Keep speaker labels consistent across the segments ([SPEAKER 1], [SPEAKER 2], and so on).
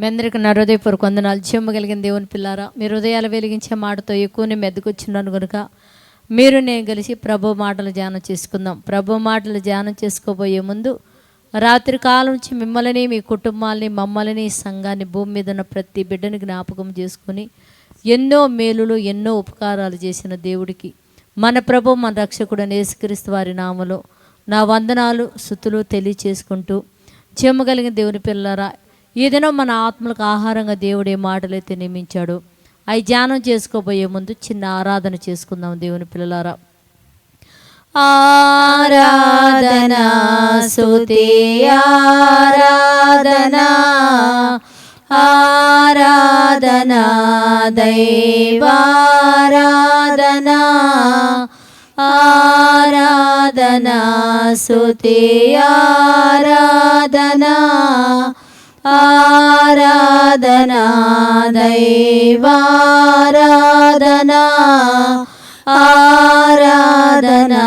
[SPEAKER 1] మీ అందరికీ నా హృదయపూర్వక వందనాలు. చెమ్మగలిగిన దేవుని పిల్లారా మీ హృదయాలు వెలిగించే మాటతో ఎక్కువనే మెద్దకొచ్చినాను కనుక మీరు నేను కలిసి ప్రభు మాటలు ధ్యానం చేసుకుందాం. ప్రభు మాటలు ధ్యానం చేసుకోబోయే ముందు రాత్రి కాలం నుంచి మిమ్మల్ని మీ కుటుంబాలని మమ్మల్ని సంఘాన్ని భూమి మీద ఉన్న ప్రతి బిడ్డని జ్ఞాపకం చేసుకొని ఎన్నో మేలులు ఎన్నో ఉపకారాలు చేసిన దేవుడికి మన ప్రభు మన రక్షకుడు యేసుక్రీస్తు వారి నామలో నా వందనాలు సుతులు తెలియచేసుకుంటూ చెమ్మగలిగిన దేవుని పిల్లరా ఏదైనా మన ఆత్మలకు ఆహారంగా దేవుడు ఏ మాటలైతే నియమించాడు అవి ధ్యానం చేసుకోబోయే ముందు చిన్న ఆరాధన చేసుకుందాం దేవుని పిల్లలారా. ఆరాధనా సుతి ఆరాధనా ఆరాధనా దైవారాధనా ఆరాధనా సుతి ఆరాధనా ఆరాధనా దైవారాధనా ఆరాధనా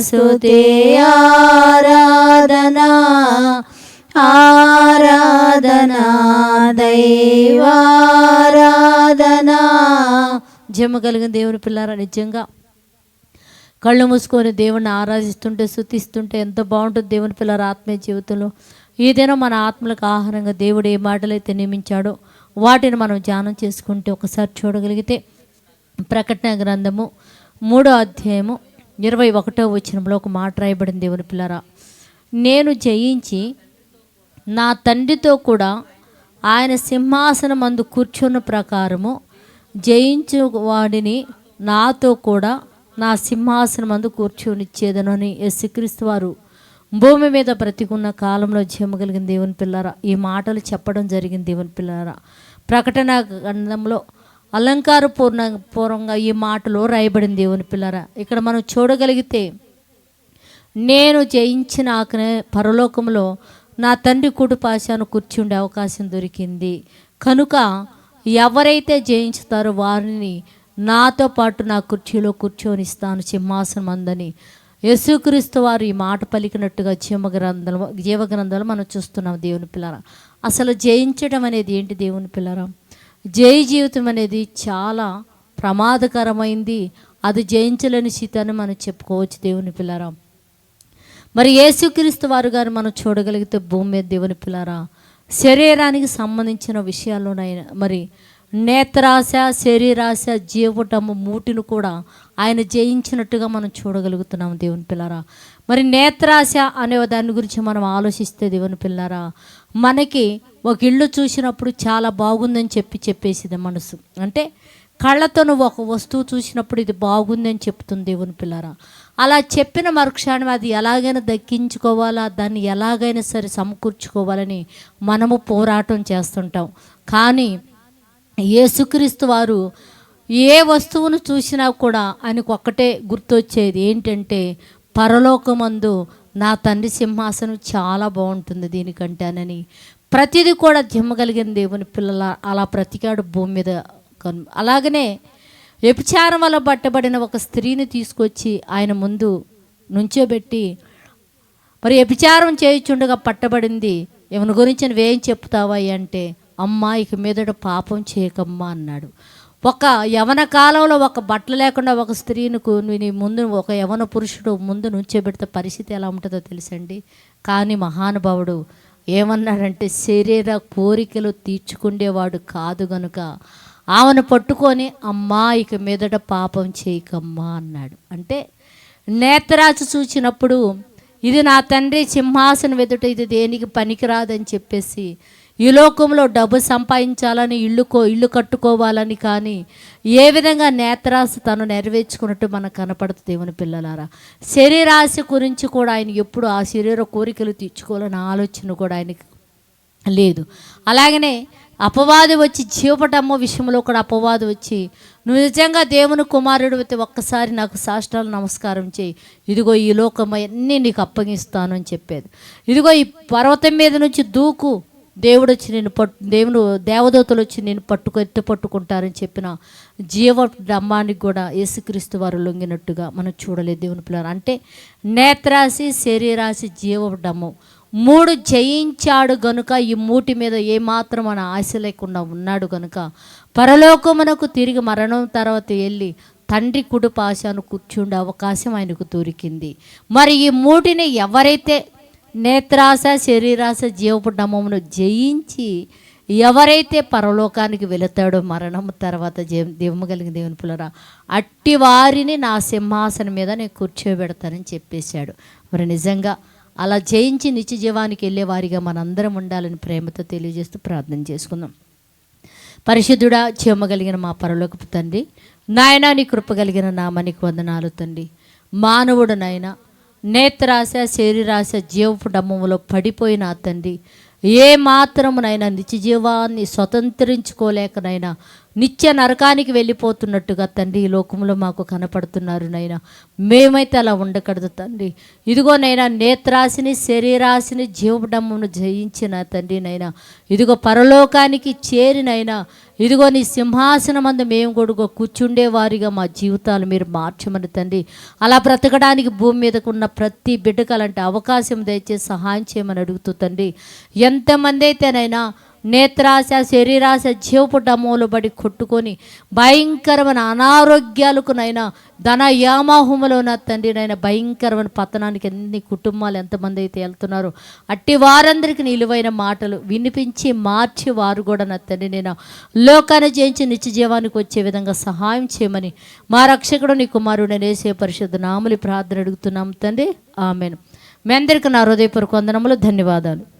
[SPEAKER 1] సుతే ఆరాధనా ఆరాధనా దైవారాధనా జమ్మ కలిగిన దేవుని పిల్లారా నిజంగా కళ్ళు మూసుకొని దేవుణ్ణి ఆరాధిస్తుంటే శుతిస్తుంటే ఎంత బాగుంటుంది దేవుని పిల్లల ఆత్మీయ జీవితంలో. ఏదైనా మన ఆత్మలకు ఆహారంగా దేవుడు ఏ మాటలైతే నియమించాడో వాటిని మనం ధ్యానం చేసుకుంటే ఒకసారి చూడగలిగితే ప్రకటన గ్రంథము మూడో అధ్యాయము ఇరవై ఒకటో వచనంలో ఒక మాట రాయబడింది దేవుని పిల్లరా. నేను జయించి నా తండ్రితో కూడా ఆయన సింహాసనం అందు కూర్చున్న ప్రకారము జయించు వాడిని నాతో కూడా నా సింహాసనం అందు కూర్చొనిచ్చేదనని యేసుక్రీస్తు వారు భూమి మీద బ్రతికున్న కాలంలో జయమగలిగిన దేవుని పిల్లారా ఈ మాటలు చెప్పడం జరిగింది దేవుని పిల్లారా ప్రకటన గ్రంథంలో అలంకారపూర్ణ పూర్వంగా ఈ మాటలు రాయబడింది దేవుని పిల్లారా ఇక్కడ మనం చూడగలిగితే నేను జయించిన ఆకనే పరలోకంలో నా తండ్రి కుటుపాశాను కూర్చుండే అవకాశం దొరికింది. కనుక ఎవరైతే జయించుతారో వారిని నాతో పాటు నా కుర్చీలో కూర్చొనిస్తాను సింహాసనం అందని యేసుక్రీస్తు వారు ఈ మాట పలికినట్టుగా జీవ గ్రంథం జీవ మనం చూస్తున్నాం దేవుని పిల్లరా. అసలు జయించడం అనేది ఏంటి దేవుని పిల్లరా? జయ జీవితం అనేది చాలా ప్రమాదకరమైంది. అది జయించలేని స్థితి మనం చెప్పుకోవచ్చు దేవుని పిల్లరా. మరి యేసుక్రీస్తు వారు గారు మనం చూడగలిగితే భూమి మీద దేవుని పిల్లారా. శరీరానికి సంబంధించిన విషయాల్లోనైనా మరి నేత్రాశ శరీరాశ జీవటము మూటిని కూడా ఆయన జయించినట్టుగా మనం చూడగలుగుతున్నాం దేవుని పిల్లారా. మరి నేత్రాశ అనే దాని గురించి మనం ఆలోచిస్తే దేవుని పిల్లరా మనకి ఒక ఇల్లు చూసినప్పుడు చాలా బాగుందని చెప్పి చెప్పేసింది మనసు. అంటే కళ్ళతో నువ్వు ఒక వస్తువు చూసినప్పుడు ఇది బాగుందని చెప్తుంది దేవుని పిల్లరా. అలా చెప్పిన మరుక్షణం అది ఎలాగైనా దక్కించుకోవాలా దాన్ని ఎలాగైనా సరే సమకూర్చుకోవాలని మనము పోరాటం చేస్తుంటాం. కానీ యేసుక్రీస్తు వారు ఏ వస్తువును చూసినా కూడా ఆయనకు ఒక్కటే గుర్తొచ్చేది ఏంటంటే పరలోకమందు నా తండ్రి సింహాసనం చాలా బాగుంటుంది దీనికంటేనని ప్రతిదీ కూడా జిమ్మగలిగిన దేవుని పిల్లల అలా ప్రతికాడు భూమి మీద అలాగనే వ్యభిచారం వల్ల పట్టబడిన ఒక స్త్రీని తీసుకొచ్చి ఆయన ముందు నుంచోబెట్టి మరి వ్యభిచారం చేయుచుండగా పట్టబడింది ఇవని గురించి నువ్వేం చెప్తావా అంటే అమ్మా ఇక మీదట పాపం చేయకమ్మా అన్నాడు. ఒక యవన కాలంలో ఒక బట్టలు లేకుండా ఒక స్త్రీని నీ ముందు ఒక యవన పురుషుడు ముందు నుంచోబెడితే పరిస్థితి ఎలా ఉంటుందో తెలుసండి. కానీ మహానుభావుడు ఏమన్నాడంటే శరీర కోరికలు తీర్చుకుండేవాడు కాదు గనుక ఆమెను పట్టుకొని అమ్మా ఇక మీదట పాపం చేయకమ్మా అన్నాడు. అంటే నేత్రాచు చూచినప్పుడు ఇది నా తండ్రి సింహాసనం ఎదుట ఇది దేనికి పనికిరాదని చెప్పేసి ఈ లోకంలో డబ్బు సంపాదించాలని ఇల్లు కో ఇల్లు కట్టుకోవాలని కానీ ఏ విధంగా నేత్రాశ తను నెరవేర్చుకున్నట్టు మనకు కనపడుతుంది దేవుని పిల్లలారా. శరీరాశ గురించి కూడా ఆయన ఎప్పుడు ఆ శరీర కోరికలు తీర్చుకోవాలని ఆలోచన కూడా ఆయనకి లేదు. అలాగనే అపవాది వచ్చి జీవపటమ్మ విషయంలో కూడా అపవాది వచ్చి నువ్వు నిజంగా దేవుని కుమారుడు అయితే ఒక్కసారి నాకు సాష్టాలు నమస్కారం చేయి. ఇదిగో ఈ లోకం అన్నీ నీకు అప్పగిస్తాను అని చెప్పేది. ఇదిగో ఈ పర్వతం మీద నుంచి దూకు దేవుడు వచ్చి నేను పట్టు దేవుడు దేవదూతలు వచ్చి నేను పట్టుకు ఎత్తి పట్టుకుంటారని చెప్పిన జీవ డమ్మానికి కూడా యేసుక్రీస్తు వారు లొంగినట్టుగా మనం చూడలేదు దేవుని పిల్లలు. అంటే నేత్రాశి శరీరాశి జీవ డమ్మం మూడు జయించాడు గనుక ఈ మూటి మీద ఏమాత్రం మన ఆశ లేకుండా ఉన్నాడు గనుక పరలోకమునకు తిరిగి మరణం తర్వాత వెళ్ళి తండ్రి కుడుపాశాను కూర్చుండే అవకాశం ఆయనకు దొరికింది. మరి ఈ మూటిని ఎవరైతే నేత్రాశ శరీరాశ జీవపు డమ్మమును జయించి ఎవరైతే పరలోకానికి వెళతాడో మరణం తర్వాత జీ దివము కలిగిన దేవుని పులరా అట్టి వారిని నా సింహాసనం మీద నేను కూర్చోబెడతానని చెప్పేశాడు. మరి నిజంగా అలా జయించి నిత్య జీవానికి వెళ్ళే వారిగా మనందరం ఉండాలని ప్రేమతో తెలియజేస్తూ ప్రార్థన చేసుకుందాం. పరిశుద్ధుడా కలిగిన మా పరలోకపు తండ్రి నాయన నీ కృప కలిగిన నామానికి వందనాలు తండ్రి. మానవుడు నాయన నేత్రాశ శరీరాశ జీవపు డమ్మములో పడిపోయిన తండ్రి ఏ మాత్రమునైనా నిత్య జీవాన్ని స్వతంత్రించుకోలేకనైనా నిత్య నరకానికి వెళ్ళిపోతున్నట్టుగా తండ్రి ఈ లోకంలో మాకు కనపడుతున్నారు నైనా మేమైతే అలా ఉండకూడదు తండ్రి. ఇదిగో నైనా నేత్రాశిని శరీరాశిని జీవడమ్మును జయించిన తండ్రి నైనా ఇదిగో పరలోకానికి చేరినైనా ఇదిగో నీ సింహాసనం అందు మేము కూడా కూర్చుండే వారిగా మా జీవితాలు మీరు మార్చమని తండ్రి. అలా బ్రతకడానికి భూమి మీదకు ఉన్న ప్రతి బిడ్డకు అలాంటి అవకాశం దయచేసి సహాయం చేయమని అడుగుతూ తండ్రి. ఎంతమంది అయితేనైనా నేత్రాశ శరీరాశ జీవపు డమ్ములు బడి కొట్టుకొని భయంకరమైన అనారోగ్యాలకు నైనా ధన యామాహుములో నా తండ్రి నైనా భయంకరమైన పతనానికి ఎన్ని కుటుంబాలు ఎంతమంది అయితే వెళ్తున్నారో అట్టి వారందరికీ నిలువైన మాటలు వినిపించి మార్చి వారు కూడా నా తండ్రి నేను లోకాన్ని జయించి నిత్య జీవానికి వచ్చే విధంగా సహాయం చేయమని మా రక్షకుడు నీ కుమారుడు నేసే పరిశుద్ధ నాములు ప్రార్థన అడుగుతున్నాం తండ్రి. ఆమెను. మీ అందరికీ నా హృదయపూర్వక వందనములు ధన్యవాదాలు.